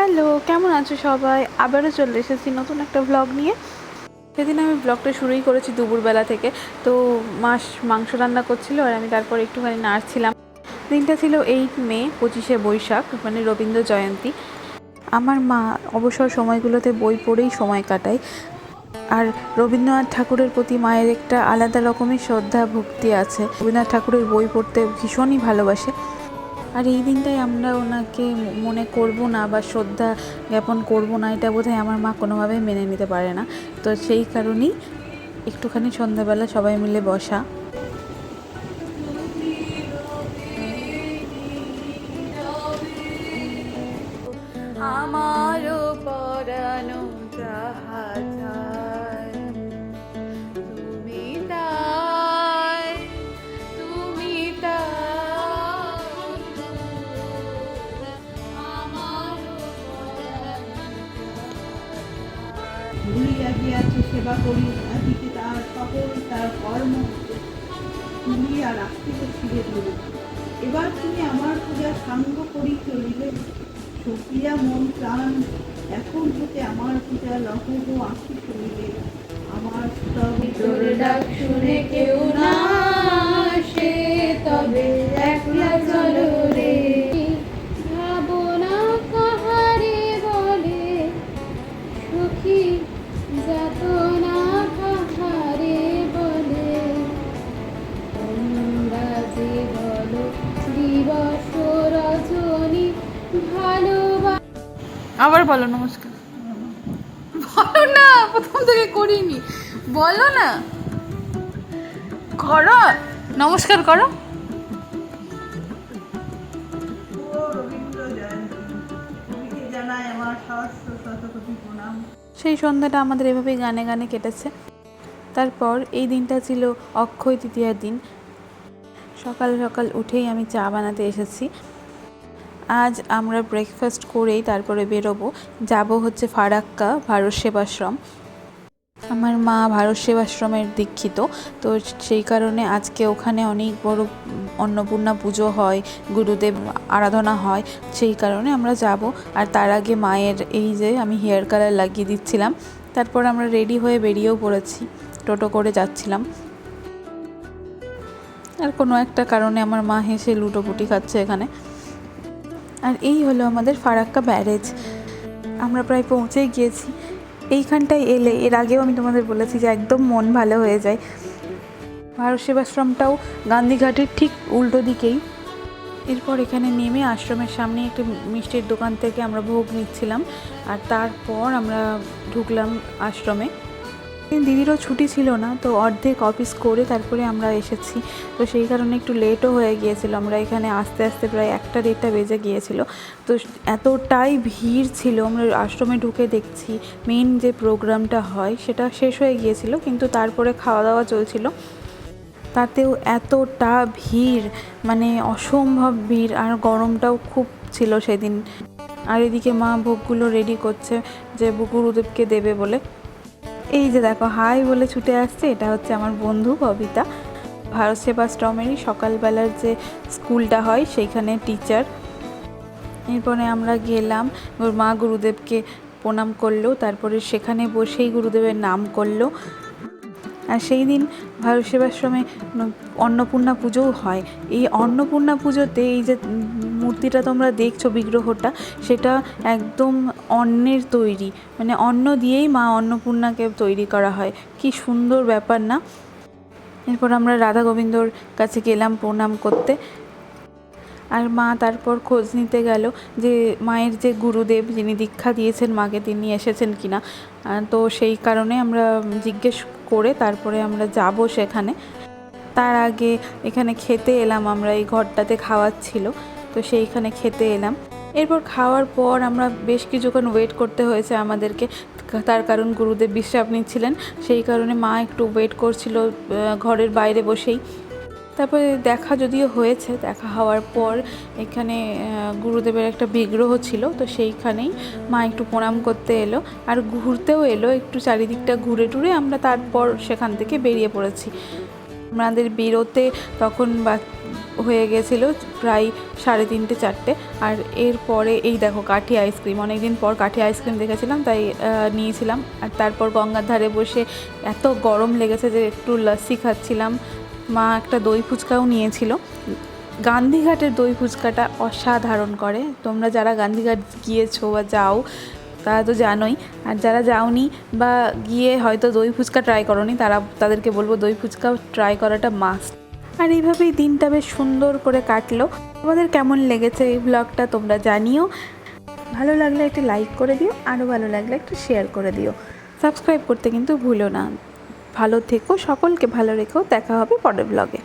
Hello, কেমন আছো সবাই? আবারও চলে এসেছি নতুন একটা ব্লগ নিয়ে। সেদিন আমি ব্লগটা শুরুই করেছি দুপুরবেলা থেকে। তো মাস মাংস রান্না করছিল আর আমি তারপর একটুখানি নাড়ছিলাম দিনটা ছিল এইট মে, পঁচিশে বৈশাখ মানে রবীন্দ্র জয়ন্তী। আমার মা অবসর সময়গুলোতে বই পড়েই সময় কাটায়। আর রবীন্দ্রনাথ ঠাকুরের প্রতি মায়ের একটা আলাদা রকমের শ্রদ্ধা, ভক্তি আছে। রবীন্দ্রনাথ ঠাকুরের বই পড়তে ভীষণই ভালোবাসে। আর এই দিনটাই আমরা ওনাকে মনে করব না বা শ্রদ্ধা জ্ঞাপন করব না, এটা বোধহয় আমার মা কোনোভাবেই মেনে নিতে পারে না। তো সেই কারণেই একটুখানি সন্ধ্যাবেলা সবাই মিলে বসা। আমারও পরানো ভুলিয়া গিয়াছে সেবা করি আজিকে তার সকল, তার কর্ম তুলিয়া রাখিতে ছিঁড়ে ধরে। এবার তুমি আমার পূজা সাঙ্গ করি চলিবে। সকিয়া মন প্রাণ, এখন হতে আমার পূজা লহব আঁকি চলিবে। আমার তবে ডাক শুনে কেউ না আসে, তবে একলা আবার বলো, নমস্কার। বলো না, প্রথম থেকে করিনি। বলো না। করো। নমস্কার করো। সেই সন্ধ্যাটা আমাদের এভাবেই গানে গানে কেটেছে। তারপর এই দিনটা ছিল অক্ষয় তৃতীয়ার দিন। সকাল সকাল উঠেই আমি চা বানাতে এসেছি। আজ আমরা ব্রেকফাস্ট করেই তারপরে বেরোবো। যাব হচ্ছে ফারাক্কা, ভারত সেবাশ্রম। আমার মা ভারত সেবাশ্রমের দীক্ষিত, তো সেই কারণে আজকে ওখানে অনেক বড় অন্নপূর্ণা পুজো হয়, গুরুদেব আরাধনা হয়, সেই কারণে আমরা যাব। আর তার আগে মায়ের এই যে আমি হেয়ার কালার লাগিয়ে দিচ্ছিলাম, তারপর আমরা রেডি হয়ে বেরিয়েও পড়েছি, টোটো করে যাচ্ছিলাম। আর কোনো একটা কারণে আমার মা হেসে লুটোপুটি খাচ্ছে এখানে। আর এই হলো আমাদের ফারাক্কা ব্যারেজ। আমরা প্রায় পৌঁছেই গিয়েছি। এইখানটায় এলে, এর আগেও আমি তোমাদের বলেছি যে একদম মন ভালো হয়ে যায়। ভারত সেবাশ্রমটাও গান্ধীঘাটের ঠিক উল্টো দিকেই। এরপর এখানে নেমে আশ্রমের সামনে একটি মিষ্টির দোকান থেকে আমরা ভোগ নিচ্ছিলাম। আর তারপর আমরা ঢুকলাম আশ্রমে। দিদিরও ছুটি ছিল না, তো অর্ধেক অফিস করে তারপরে আমরা এসেছি। তো সেই কারণে একটু লেটও হয়ে গিয়েছিল। আমরা এখানে আস্তে আস্তে প্রায় একটা দেড়টা বেজে গিয়েছিল। তো এতটাই ভিড় ছিল, আমরা আশ্রমে ঢুকে দেখছি মেন যে প্রোগ্রামটা হয়, সেটা শেষ হয়ে গিয়েছিল, কিন্তু তারপরে খাওয়া দাওয়া চলছিল। তাতেও এতটা ভিড় মানে অসম্ভব ভিড়, আর গরমটাও খুব ছিল সেদিন। আর এদিকে মা ভোগগুলো রেডি করছে যে বুকুর গুরুদেবকে দেবে বলে। এই যে দেখো, হাই বলে ছুটে আসছে, এটা হচ্ছে আমার বন্ধু ববিতা। ভারত সেবা সেবাশ্রমেরই সকালবেলার যে স্কুলটা হয়, সেইখানে টিচার এরপরে আমরা গেলাম মা গুরুদেবকে প্রণাম করল, তারপরে সেখানে বসেই গুরুদেবের নাম করল। আর সেই দিন ভারত সেবাশ্রমে অন্নপূর্ণা পুজোও হয়। এই অন্নপূর্ণা পুজোতে এই যে মূর্তিটা তোমরা দেখছ, বিগ্রহটা, সেটা একদম অন্নের তৈরি। মানে অন্ন দিয়েই মা অন্নপূর্ণাকে তৈরি করা হয়। কি সুন্দর ব্যাপার না? এরপর আমরা রাধা গোবিন্দর কাছে গেলাম প্রণাম করতে। আর মা তারপর খোঁজ নিতে গেল যে মায়ের যে গুরুদেব যিনি দীক্ষা দিয়েছেন মাকে, তিনি এসেছেন কিনা তো সেই কারণে আমরা জিজ্ঞেস করে তারপরে আমরা যাব সেখানে। তার আগে এখানে খেতে এলাম, আমরা এই ঘরটাতে খাওয়াচ্ছিল। তো সেইখানে খেতে এলাম। এরপর খাওয়ার পর আমরা বেশ কিছুক্ষণ ওয়েট করতে হয়েছে আমাদেরকে। তার কারণ গুরুদেব বিশ্রাম নিচ্ছিলেন, সেই কারণে মা একটু ওয়েট করছিল ঘরের বাইরে বসেই। তারপরে দেখা যদিও হয়েছে, দেখা হওয়ার পর এখানে গুরুদেবের একটা বিগ্রহ ছিল, তো সেইখানেই মা একটু প্রণাম করতে এলো। আর ঘুরতেও এলো, একটু চারিদিকটা ঘুরে টুরে আমরা তারপর সেখান থেকে বেরিয়ে পড়েছি। আমাদের বেরোতে তখন বা হয়ে গেছিল প্রায় সাড়ে তিনটে, চারটে। আর এরপরে এই দেখো কাঠি আইসক্রিম অনেকদিন পর কাঠি আইসক্রিম দেখেছিলাম, তাই নিয়েছিলাম। আর তারপর গঙ্গার ধারে বসে এত গরম লেগেছে যে একটু লস্যি খাচ্ছিলাম। মা একটা দই ফুচকাও নিয়েছিল। গান্ধীঘাটের দই ফুচকাটা অসাধারণ করে। তোমরা যারা গান্ধীঘাট গিয়েছো বা যাও, তারা তো জানোই। আর যারা যাওনি বা গিয়ে হয়তো দই ফুচকা ট্রাই করনি, তারা, তাদেরকে বলব দই ফুচকা ট্রাই করাটা মাস্ট আর এইভাবেই দিনটা বেশ সুন্দর করে কাটলো। তোমাদের কেমন লেগেছে এই ব্লগটা তোমরা জানিও। ভালো লাগলে একটি লাইক করে দিও, আরও ভালো লাগলে একটু শেয়ার করে দিও। সাবস্ক্রাইব করতে কিন্তু ভুলো না। ভালো থেকো, সকলকে ভালো রেখো। দেখা হবে পরের ব্লগে